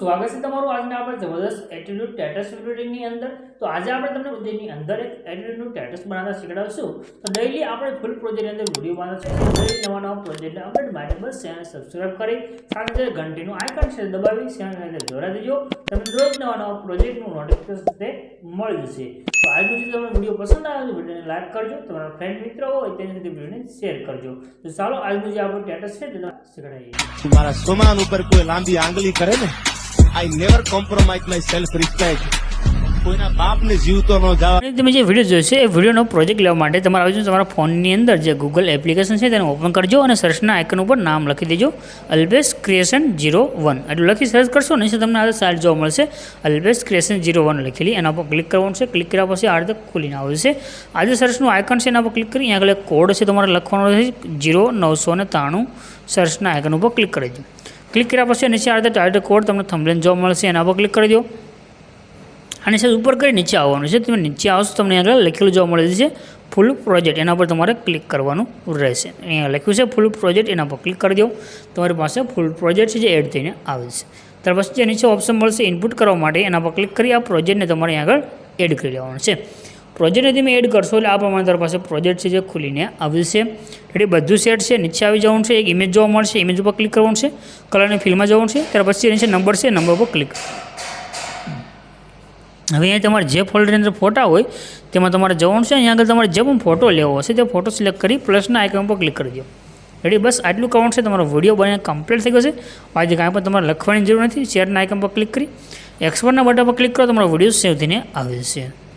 સ્વાગત છે તમારું આજના આપણે જબરદસ્ત એટીટ્યુડ ટેટસ વિડીયોની અંદર. તો આજે આપણે તમને તેની અંદર એક એટીટ્યુડનું ટેટસ બનાવતા શીખવાડશું તો ડેઈલી આપણે ફૂલ પ્રોજેક્ટની અંદર વીડિયો બનાવશે નવા નવા પ્રોજેક્ટને અપડેટ માટે બસ ચેનલ સબસ્ક્રાઇબ કરી, સાથે ઘંટીનું આઇકન છે દબાવી ચેનલ સાથે જોડા દેજો. તમને રોજ નવા નવા પ્રોજેક્ટનું નોટિફિકેશન તે મળી જશે. તો આજનો જે તમને વીડિયો પસંદ આવે તો વિડીયોને લાઈક કરજો. તમારા ફ્રેન્ડ મિત્ર હોય, તેની સાથે વિડીયોને શેર કરજો. તો ચાલો, આજનું જે આપણું ટેટસ છે તે શીખડાવીએ મારા સોમાન ઉપર કોઈ લાંબી આંગળી કરે ને I never compromise myself respect કોઈના બાપને જીવતો ન જવા. તમે જે વીડિયો જોઈશે એ વિડીયોનો પ્રોજેક્ટ લેવા માટે તમારે આવજો તમારા ફોનની અંદર જે ગૂગલ એપ્લિકેશન છે, તેને ઓપન કરજો અને સર્ચના આઇકન ઉપર નામ લખી દેજો અલ્બેસ ક્રિએશન જીરો વન એટલું લખી સર્ચ કરશો ને તમને આ સાઇટ જોવા મળશે અલ્બેસ ક્રિએશન જીરો વન લખેલી. એના પર ક્લિક કરવાનું છે. ક્લિક કર્યા પછી આ રીતે ખુલીને આવશે આ જે સર્ચનું આઇકન છે, એના પર ક્લિક કરી આગળ કોડ છે તમારે લખવાનો છે ઝીરો નવસો ને ત્રાણું. સર્ચના આઇકન ઉપર ક્લિક કરી દો. ક્લિક કર્યા પછી નીચે આ રીતે ટાઇટલ કોડ તમને થંબલેન જોવા મળશે. એના પર ક્લિક કરી દો. અને સાહેબ ઉપર કરી નીચે આવવાનું છે. તમે નીચે આવશો તમને આગળ લખેલું જોવા મળે છે ફૂલ પ્રોજેક્ટ એના પર તમારે ક્લિક કરવાનું રહેશે. અહીંયા લખ્યું છે ફૂલ પ્રોજેક્ટ એના પર ક્લિક કરી દો. તમારી પાસે ફૂલ પ્રોજેક્ટ છે જે એડ થઈને આવે છે. ત્યાર પછી જે નીચે ઓપ્શન મળશે ઇનપુટ કરવા માટે, એના પર ક્લિક કરી આ પ્રોજેક્ટને તમારે આગળ એડ કરી લેવાનું છે. પ્રોજેક્ટને તમે એડ કરશો એટલે આ પ્રમાણે તમારી પાસે પ્રોજેક્ટ છે જે ખુલીને આવશે એટલે બધું સેટ છે. નીચે આવી જવાનું છે. એક ઇમેજ જોવા મળશે. ઇમેજ ઉપર ક્લિક કરવાનું છે. કલરની ફિલ્મમાં જવાનું છે. ત્યાર પછી નીચે નંબર છે. નંબર પર ક્લિક હવે અહીંયા તમારે જે ફોલ્ડરની અંદર ફોટા હોય, તેમાં તમારે જવાનું છે. અહીંયા આગળ તમારે જે પણ ફોટો લેવો હશે, તે ફોટો સિલેક્ટ કરી પ્લસના આઇકન પર ક્લિક કરી દો. રેડી બસ આટલું કરવાનું છે. તમારો વીડિયો બનીને કમ્પ્લીટ થઈ ગયો છે. આજે કાંઈ પણ તમારે લખવાની જરૂર નથી. શેરના આઇકન પર ક્લિક કરી. એક્સપર્ટના બટન પર ક્લિક કરો. તમારો વીડિયો સેવ થઈને આવે છે